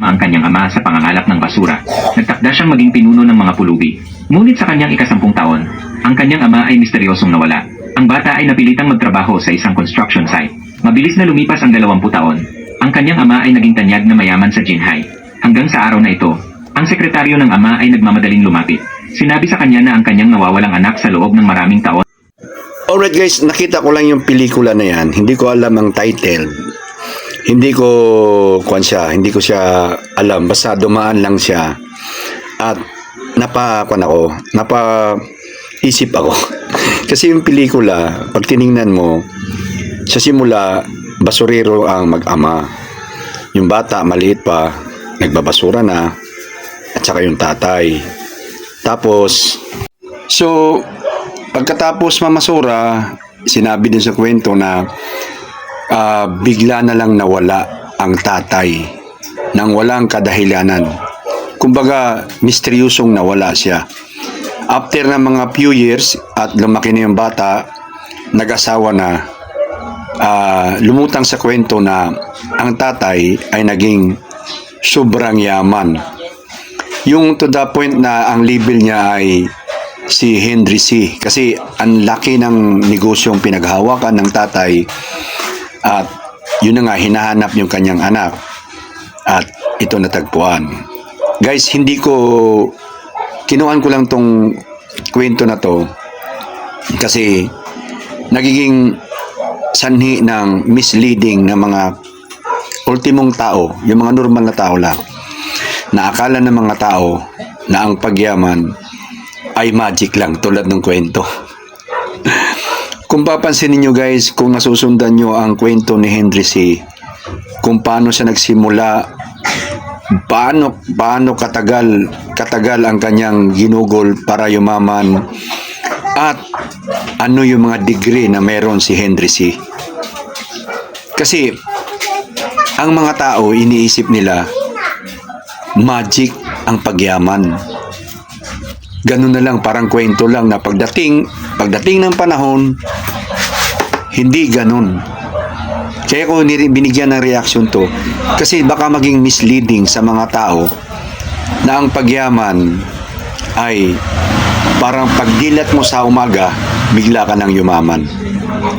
ang kanyang ama sa pangangalap ng basura. Nagtakda siyang maging pinuno ng mga pulubi. Ngunit sa kanyang ikasampung taon, ang kanyang ama ay misteryosong nawala. Ang bata ay napilitang magtrabaho sa isang construction site. Mabilis na lumipas ang dalawampu taon. Ang kanyang ama ay naging tanyag na mayaman sa Jinhai. Hanggang sa araw na ito, ang sekretaryo ng ama ay nagmamadaling lumapit. Sinabi sa kanya na ang kanyang nawawalang anak sa loob ng maraming taon Alright guys, nakita ko lang yung pelikula na yan. Hindi ko alam ang title. Hindi ko kuan siya, hindi ko siya alam. Basta dumaan lang siya. At napa kuan ako, napa isip ako. Kasi yung pelikula, pag tiningnan mo, sa simula, basurero ang mag-ama. Yung bata, maliit pa, nagbabasura na, at saka yung tatay. Tapos, so, pagkatapos mamasura, sinabi din sa kwento na ah, bigla na lang nawala ang tatay nang walang kadahilanan. Kumbaga, misteryosong nawala siya. After ng mga few years at lumaki na yung bata, nag-asawa na, ah, lumutang sa kwento na ang tatay ay naging sobrang yaman. Yung to the point na ang label niya ay si Henry C. Kasi ang laki ng negosyong pinaghawakan ng tatay at yun na nga, hinahanap yung kanyang anak at ito natagpuan. Guys, hindi ko kinuhan ko lang tong kwento na to kasi nagiging sanhi ng misleading ng mga ultimong tao, yung mga normal na tao lang, na akala ng mga tao na ang pagyaman ay magic lang tulad ng kwento. Kung papansin niyo guys, kung nasusundan niyo ang kwento ni Henry C, kung paano siya nagsimula, paano paano katagal katagal ang kanyang ginugol para yumaman at ano yung mga degree na meron si Henry C. Kasi ang mga tao iniisip nila magic ang pagyaman ganun na lang, parang kwento lang na pagdating, pagdating ng panahon, hindi ganun. Kaya ko binigyan ng reaction to, kasi baka maging misleading sa mga tao na ang pagyaman ay parang pagdilat mo sa umaga, bigla ka nang yumaman.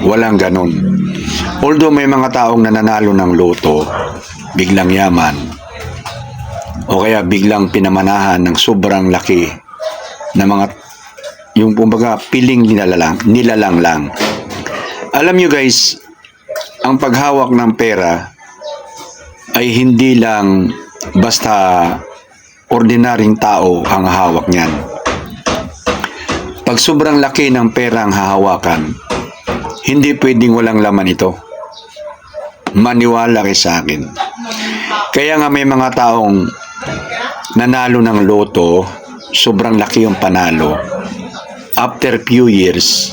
Walang ganun. Although may mga taong nananalo ng loto, biglang yaman, o kaya biglang pinamanahan ng sobrang laki na mga yung kumbaga piling nilalang, nilalang lang. Alam nyo guys, ang paghawak ng pera ay hindi lang basta ordinaryong tao ang hawak niyan. Pag sobrang laki ng pera ang hahawakan, hindi pwedeng walang laman ito. Maniwala kayo sa akin. Kaya nga may mga taong nanalo ng loto, sobrang laki yung panalo. After few years,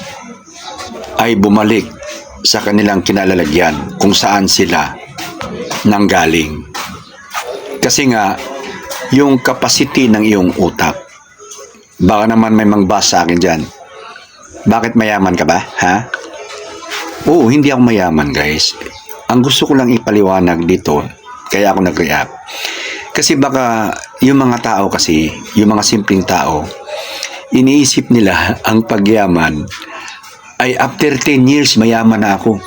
ay bumalik sa kanilang kinalalagyan kung saan sila nanggaling. Kasi nga, yung capacity ng iyong utak. Baka naman may mangbasa sa akin dyan. Bakit mayaman ka ba? Ha? Oo, hindi ako mayaman guys. Ang gusto ko lang ipaliwanag dito, kaya ako nag-react. Kasi baka yung mga tao kasi, yung mga simpleng tao, iniisip nila ang pagyaman ay after 10 years mayaman na ako.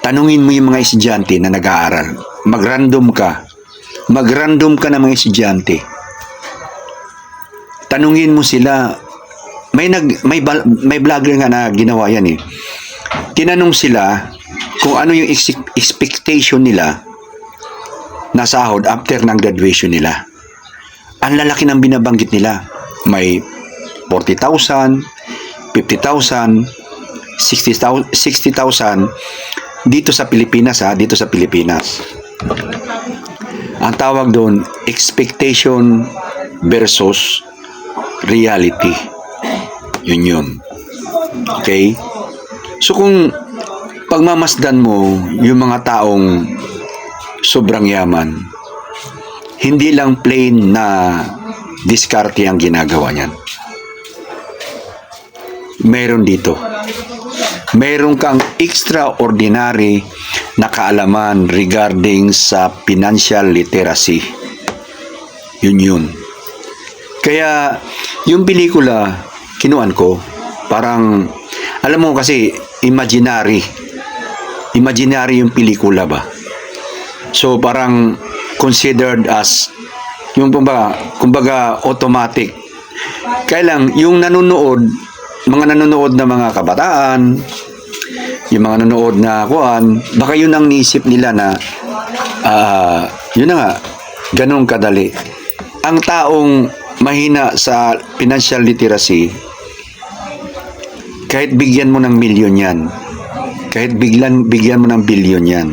Tanungin mo yung mga estudyante na nag-aaral. Mag-random ka. Mag-random ka ng mga estudyante. Tanungin mo sila. May nag may may vlogger nga na ginawa yan eh. Tinanong sila kung ano yung ex- expectation nila na sahod after ng graduation nila. Ang lalaki ng binabanggit nila. May 40,000, 50,000, 60,000 60,000 dito sa Pilipinas ha, dito sa Pilipinas. Ang tawag doon, expectation versus reality. Yun yun. Okay? So kung pagmamasdan mo yung mga taong sobrang yaman, hindi lang plain na diskarte ang ginagawa niyan. Meron dito. Meron kang extraordinary na kaalaman regarding sa financial literacy. Yun yun. Kaya, yung pelikula, kinuan ko, parang, alam mo kasi, imaginary. Imaginary yung pelikula ba? So, parang considered as, yung kumbaga, kumbaga automatic. Kaya lang, yung nanonood, mga nanonood na mga kabataan, yung mga nanonood na kuan, baka yun ang niisip nila na, ah, yun na nga, ganun kadali. Ang taong mahina sa financial literacy, kahit bigyan mo ng milyon yan, kahit biglan, bigyan mo ng bilyon yan,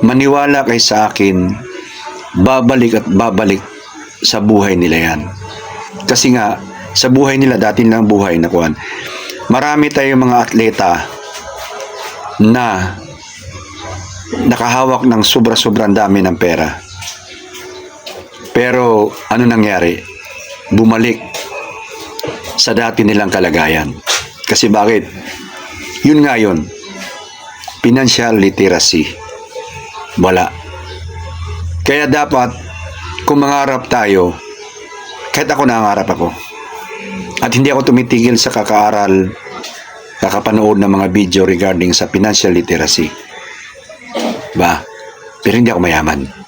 maniwala kay sa akin, babalik at babalik sa buhay nila yan. Kasi nga, sa buhay nila, dati nilang buhay na kuan, marami tayong mga atleta na nakahawak ng sobra-sobrang dami ng pera. Pero ano nangyari? Bumalik sa dati nilang kalagayan. Kasi bakit? Yun nga yun. Financial literacy. Wala. Kaya dapat, kung mangarap tayo, kahit ako nangarap ako, at hindi ako tumitigil sa kakaaral, kakapanood ng mga video regarding sa financial literacy. Ba? Pero hindi ako mayaman.